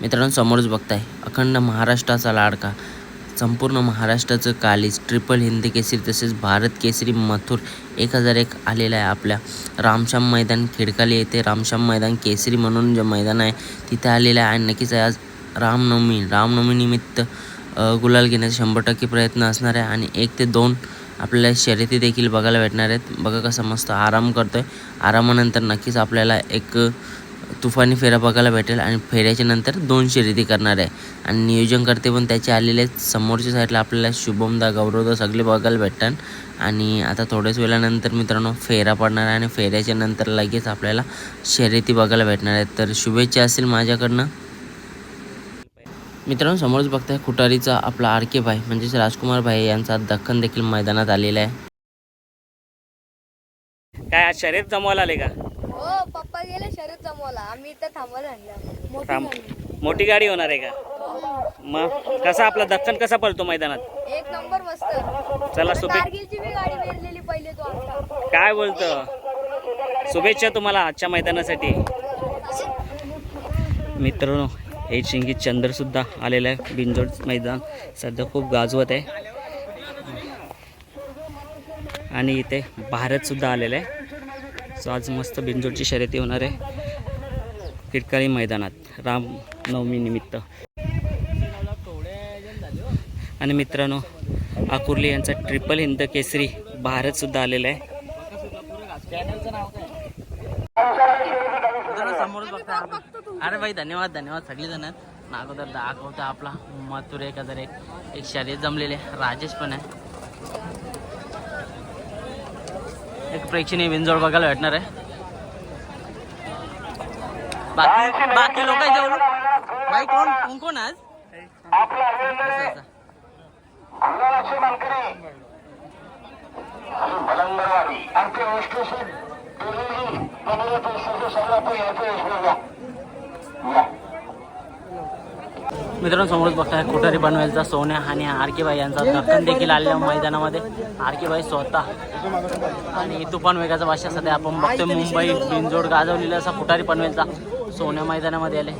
मित्रांनो समोरच बघताय. अखंड महाराष्ट्राचा लाडका. संपूर्ण महाराष्ट्राचं कालीज ट्रिपल हिंदी केसरी तसेच भारत केसरी मथुर एक हजार एक आलेला आहे आपल्या रामश्याम मैदान खेडकाली येथे. रामश्याम मैदान केसरी म्हणून जे मैदान आहे तिथे आलेलं आहे. आणि नक्कीच आज रामनवमी रामनवमीनिमित्त गुलाल घेण्याचा शंभर टक्के प्रयत्न असणार आहे. आणि एक ते दोन आपल्याला शर्यती देखील बघायला भेटणार आहेत. बघा कसा मस्त आराम करतोय. आरामानंतर नक्कीच आपल्याला एक तुफानी फेरा बघायला भेटेल आणि फेऱ्याच्या नंतर दोन शर्यती करणार आहे. आणि नियोजन करते पण त्याचे आलेले आहेत. समोरच्या साईडला आपल्याला शुभमदा गौरवदा सगळे बघायला भेटतात. आणि आता थोड्याच वेळानंतर मित्रांनो फेरा पडणार आहे आणि फेऱ्याच्या नंतर लगेच आपल्याला शर्यती बघायला भेटणार आहेत. तर शुभेच्छा असेल माझ्याकडनं. मित्रांनो समोरच बघताय खुटारीचा आपला आर के भाई म्हणजेच राजकुमार भाई यांचा दख्खन देखील मैदानात आलेला आहे. काय आज शर्यत जमवायला आले का? गेले शर्यत जमवला आम्ही इथं आणलं. मोठी थांब. गाडी. मोठी गाडी होणार आहे का? मग कसा आपला दख्खन कसा पळतो मैदानात? एक नंबर मस्त. चला शुभे कारगिलची बी गाडी वेरलेली पहिले तो आमचा. काय बोलतो? शुभेच्छा तुम्हाला आजच्या मैदानासाठी. मित्रांनो हे चिंगी चंद्र सुद्धा आलेलं आहे. बिंजोड मैदान. सध्या खूप गाजवत आहे. आणि इथे भारत सुद्धा आलेलं आहे. सो आज मस्त बिंजोडची शर्यती होणार आहे. किटकाळी मैदानात. रामनवमीनिमित्त आणि मित्रांनो आकुर्ली यांचा ट्रिपल हिंद केसरी भारत सुद्धा आलेला आहे. अरे भाई धन्यवाद धन्यवाद. सगळे जण आहेत. ना अगोदर दाखवतो आपला मथुर एक हजार एक एक शर्यत जमलेले राजेश पण आहे. एक प्रेक्षणीय बिंजोड बघायला भेटणार आहे. बाकी बाकी लोक भाई कोण कोण कोण आज? असं. मित्रांनो समोरच बघताय कोठारी पनवेलचा सोन्या आणि आर के बाई यांचा दक्कन देखील आलेल्या मैदानामध्ये. आर के बाई स्वतः आणि तुफान वेगाचा भाषा सध्या आपण बघतोय. मुंबई बिंजोड गाजवलेला असा कोठारी पनवेलचा सोन्या मैदानामध्ये आले.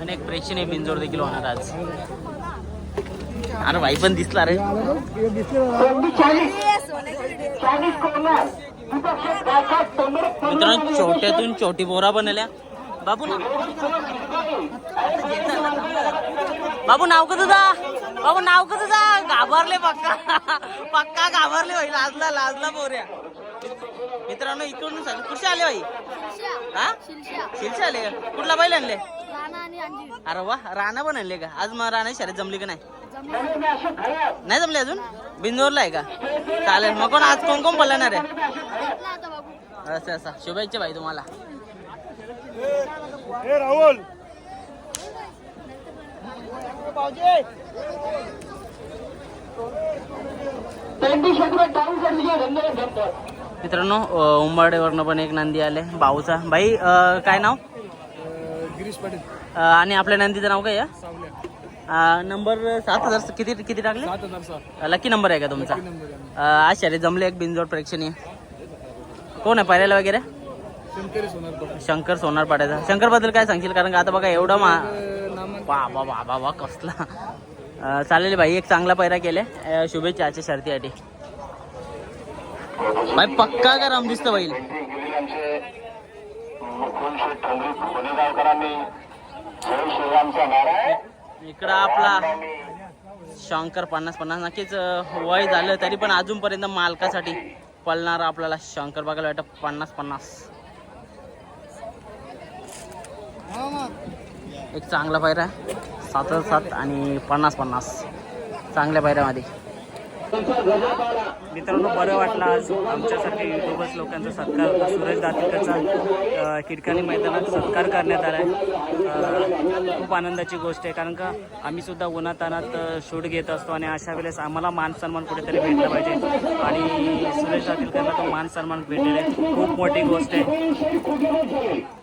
आणि एक प्रेक्षणीय बिंजोड देखील होणार आज. अरे भाई पण दिसला रे. मित्रांनो छोट्यातून छोटी बोरा बनल्या. बाबू ना बाबू नाव का तुझा बाबू नाव का तुझा घाबरले पक्का. पक्का घाबरले भाई लाजला लाजला बोऱ्या मित्रांनो इकडून सांग कुठे आले भाई हा? शिलशा. आले का? कुठला बैल आणले? अरे वा राणा पण आणले का? आज मग राणा शर्यत जमली का नाही? जमलं. नाही जमले अजून? बिंदोरला आहे का? चालेल मग कोण आज कोण कोण पळणार आहे? असं असं. शुभेच्छा भाई तुम्हाला. मित्रांनो अं, उंबाडेवरनं पण एक नंदी आले भाऊचा. भाई काय नाव? गिरीश पाटील. आणि आपल्या नंदीचं नाव काय नंबर सात हजार किती किती टाकले? लकी नंबर आहे का तुमचा? आज शर्यत जमले एक बिनजोड प्रेक्षणीय. कोण आहे? पाहिलेला वगैरे? शंकरी सोनार पाड्याचा शंकरबद्दल काय सांगशील? कारण का आता बघा एवढा मा बाबा बाबा बा कसला. चालेल भाई एक चांगला पैरा केले. अं, शुभेच्छा आजच्या शर्तीसाठी भाई पक्का का राम दिसतं बैल इकडं आपला शंकर पन्नास पन्नास. नक्कीच वय झालं तरी पण अजूनपर्यंत मालकासाठी पळणारा आपल्याला शंकर बघायला वाटतं. पन्नास पन्नास. एक चांगला पायरा. सात सात आणि पन्नास पन्नास. चांगल्या पायऱ्यामध्ये. मित्रांनो बरं वाटलं आज आमच्यासाठी युट्यूबर्स लोकांचा सत्कार सुरेश दातीकरचा किडकाणी मैदानात सत्कार करण्यात आला आहे खूप आनंदाची गोष्ट आहे. कारण का आम्ही सुद्धा उन्हातानात शूट घेत असतो आणि अशा वेळेस आम्हाला मान सन्मान कुठेतरी भेटला पाहिजे. आणि सुरेश दातीलकरला तो मान सन्मान भेटलेला आहे. खूप मोठी गोष्ट आहे.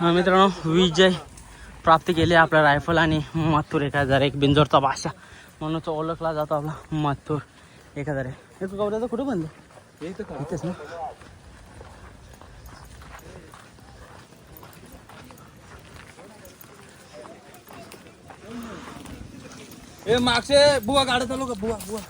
मित्रांनो विजय प्राप्त केले आपला रायफल आणि मथुर एक हजार एक बिंजोरचा भाषा म्हणून तो ओळखला जातो आपला मथुर एक हजार एक हे गौऱ्याचं कुठं बनलं? इथेच ना. ए मागचे बुवा गाडा चालू का बुवा बुवा.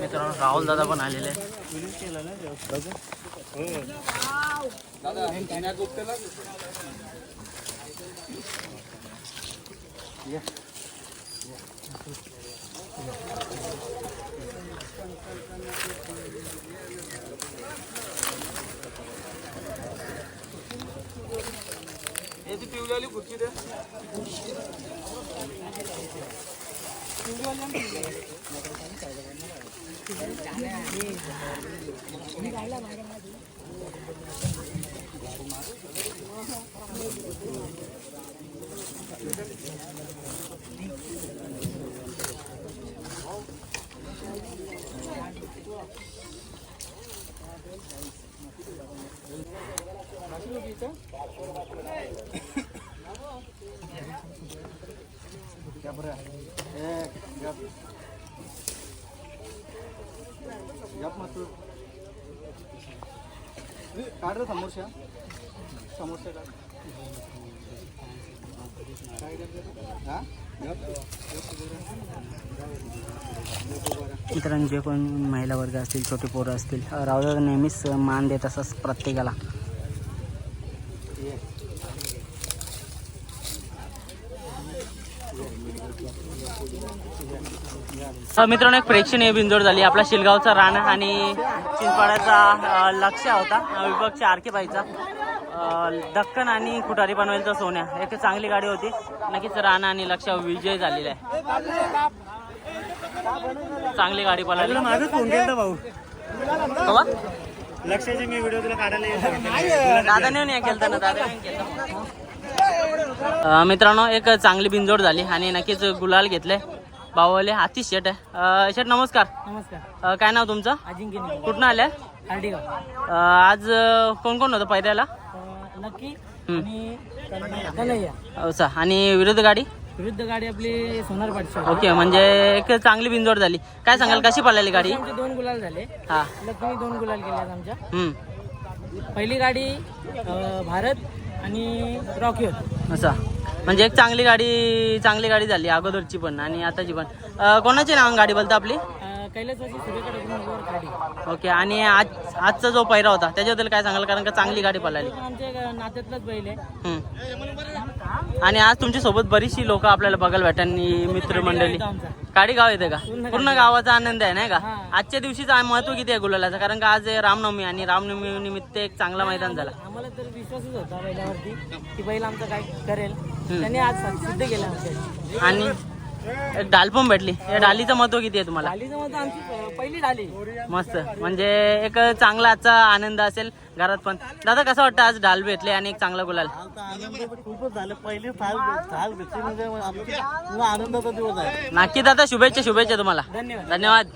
मित्रांनो राहुल दादा पण आलेले याची हे खुर्ची द्या खुर्ची काढ रे समोरच्या समोरच्या काढ मित्रांनो जे कोण महिला वर्ग असतील छोटे पोरं असतील राहुल नेहमीच मान देत असतात प्रत्येकाला. मित्रांनो एक प्रेक्षणीय बिंदोड झाली. आपला शिलगावचा राणा आणि चिंचपाड्याचा अ, लक्ष होता. अ, विभागचे आरके पाहिचा दक्कन आणि खुटारी बनवायचा सोन्या. एक चांगली गाडी होती. नक्कीच राणा आणि लक्ष विजय झालेला आहे चांगली गाडी पळाली. माझं फोन केलं भाऊ? लक्षाचे मी व्हिडिओ तुला काढायला येतो. दादाने नाही केलं ना दादाने केलं अ, मित्रांनो एक चांगली बिंजोड झाली आणि नक्कीच गुलाल घेतले. बावले आतिश शेट आहे. शेट नमस्कार. नमस्कार. काय नाव तुमचं? अजिंक्य कुठनं अ, आज कोण कोण होतं पहिल्याला? नक्की हम्म. आणि विरुद्ध गाडी? विरुद्ध गाडी आपली सोनार पाटशी ओके म्हणजे एक चांगली बिंजोड झाली. काय सांगाल कशी पळाली गाडी? दोन गुलाल झाले. हा. लक्ष्मी दोन गुलाल केले आमच्या. पहिली गाडी भारत आणि रॉकी होती. असं. म्हणजे एक चांगली गाडी चांगली गाडी झाली अगोदरची पण आणि आताची पण. अ, कोणाची नाव गाडी बोलता आपली? सूर्यकडे गाडी. ओके आणि आज आजचा जो पैरा होता त्याच्याबद्दल काय सांगाल? कारण का चांगली गाडी पळाली. पण आमच्या नात्यातलाच बैल आहे. हम्म. आणि आज तुमच्यासोबत बरीचशी लोक आपल्याला बघायला भेटांनी मित्रमंडळी. गाडी गाव येते का? पूर्ण गावाचा आनंद आहे नाही का. आजच्या दिवशीचा महत्त्व किती आहे गुलालाचं? कारण का आज रामनवमी आणि रामनवमी निमित्त एक चांगला मैदान झाला. आम्हाला तर विश्वासच होता बैलावरती की बैल आमचं काय करेल. त्यांनी आज सिद्ध केलं आणि डाल पण भेटली. या डालीचं महत्त्व किती आहे तुम्हाला? डालीचं आमची पहिली डाली. मस्त. म्हणजे एक चांगला आजचा आनंद असेल घरात पण. दादा कसं वाटतं आज डाल भेटले आणि एक चांगला गुलाल? खूपच झालं. पहिली म्हणजे आमची आनंदाचा दिवस आहे. नक्की दादा शुभेच्छा शुभेच्छा तुम्हाला. धन्यवाद. धन्यवाद.